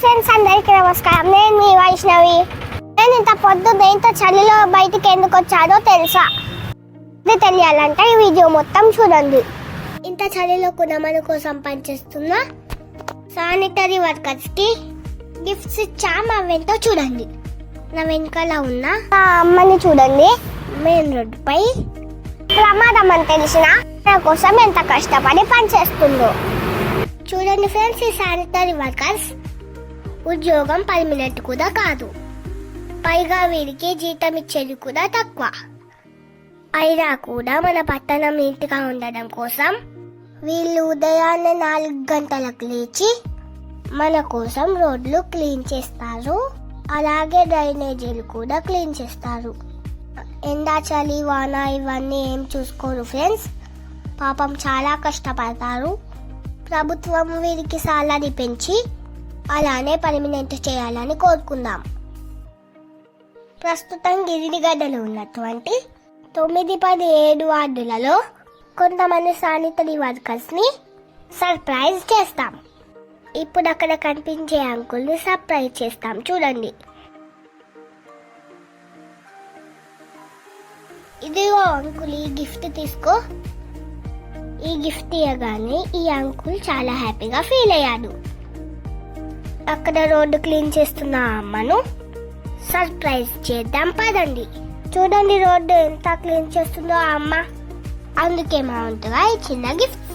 Friends అందరికీ నమస్కారం. నేను మీ వైష్ణవి. నేను ఇంత పొద్దు ఇంత చలిలో బయటికి ఎందుకు వచ్చానో తెలుసా? ఇది తెలియాలంటే ఈ వీడియో మొత్తం చూడండి. ఇంత చలిలో కూడా మన కోసం పనిచేస్తున్న శానిటరీ వర్కర్స్కి గిఫ్ట్స్ ఇచ్చాము అవేంటో చూడండి. నా వెనకాల ఉన్న మా అమ్మని చూడండి. మెయిన్ రోడ్డుపై ప్రమాదం అని తెలిసిన నా కోసం ఎంత కష్టపడి పనిచేస్తుందో. చూడండి ఫ్రెండ్స్ ఈ శానిటరీ వర్కర్స్. ఉద్యోగం పర్మినెంట్ కూడా కాదు. పైగా వీరికి జీతం ఇచ్చేది కూడా తక్కువ. అయినా కూడా మన పట్టణం నీట్గా ఉండడం కోసం వీళ్ళు ఉదయాన్నే నాలుగు గంటలకు లేచి మన కోసం రోడ్లు క్లీన్ చేస్తారు. అలాగే డ్రైనేజీలు కూడా క్లీన్ చేస్తారు. ఎండా చలి వాన ఇవన్నీ ఏం చూసుకోరు ఫ్రెండ్స్. పాపం చాలా కష్టపడతారు. ప్రభుత్వం వీరికి సాలరీ పెంచి అలానే పర్మినెంట్ చేయాలని కోరుకుందాం. ప్రస్తుతం గిరిడిగడ్డలో ఉన్నటువంటి తొమ్మిది పది ఏడు వార్డులలో కొంతమంది శానిటరీ వర్కర్స్ని సర్ప్రైజ్ చేస్తాం. ఇప్పుడు అక్కడ కనిపించే అంకుల్ని సర్ప్రైజ్ చేస్తాం. చూడండి. ఇదిగో అంకుల్ ఈ గిఫ్ట్ తీసుకో. ఈ గిఫ్ట్ ఇవ్వగానే ఈ అంకుల్ చాలా హ్యాపీగా ఫీల్ అయ్యాడు. అక్కడ రోడ్డు క్లీన్ చేస్తున్న అమ్మను సర్ప్రైజ్ చేద్దాం పదండి. చూడండి రోడ్డు ఎంత క్లీన్ చేస్తుందో ఆ అమ్మ. అందుకే మా ఇచ్చిన ఈ చిన్న గిఫ్ట్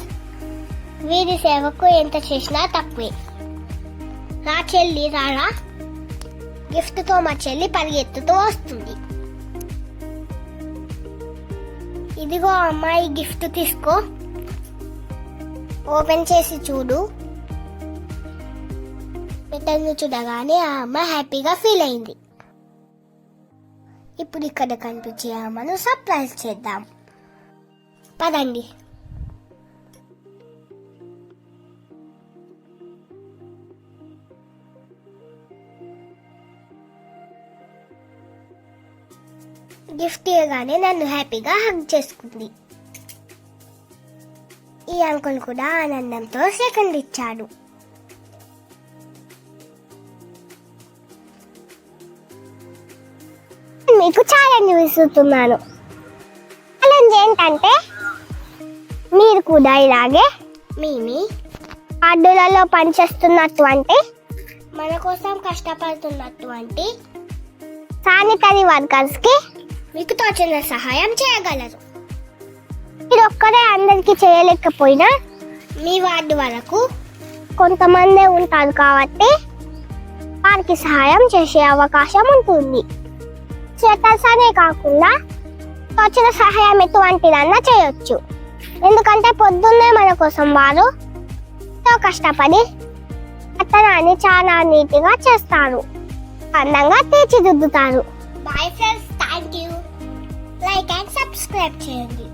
వీరి సేవకు ఎంత చేసినా తక్కువే. రా చెల్లి రారా గిఫ్ట్తో మా చెల్లి పరిగెత్తుతూ వస్తుంది. ఇదిగో అమ్మాయి గిఫ్ట్ తీసుకో. ఓపెన్ చేసి చూడు. పెట్టను చూడగానే ఆ అమ్మ హ్యాపీగా ఫీల్ అయింది. ఇప్పుడు ఇక్కడ కనిపించే అమ్మను సర్ప్రైజ్ చేద్దాం. పదండి. గిఫ్ట్ ఇవ్వగానే నన్ను హ్యాపీగా హగ్ చేసుకుంది. ఈ అంకుల్ కూడా ఆనందంతో సెకండ్ ఇచ్చాడు. మీకు ఛాలెంజ్ విసురుతున్నాను. ఛాలెంజ్ ఏంటంటే మీరు కూడా ఇలాగే మీ మీ వార్డులలో పనిచేస్తున్నటువంటి మన కోసం కష్టపడుతున్నటువంటి శానిటరీ వర్కర్స్కి మీకు తోచిన సహాయం చేయగలరు. మీరు ఒక్కరే అందరికి చేయలేకపోయినా మీ వార్డు వరకు కొంతమందే ఉంటారు కాబట్టి వారికి సహాయం చేసే అవకాశం ఉంటుంది. చేతల్స్ అనే కాకుండా వచ్చిన సహాయం ఎటువంటిదన్నా చేయొచ్చు. ఎందుకంటే పొద్దున్నే మన కోసం వారు ఎంతో కష్టపడి పట్టణాన్ని చాలా నీట్గా చేస్తారు. అందంగా తీర్చిదిద్దుతారు. Bye friends thank you like and subscribe చేయండి.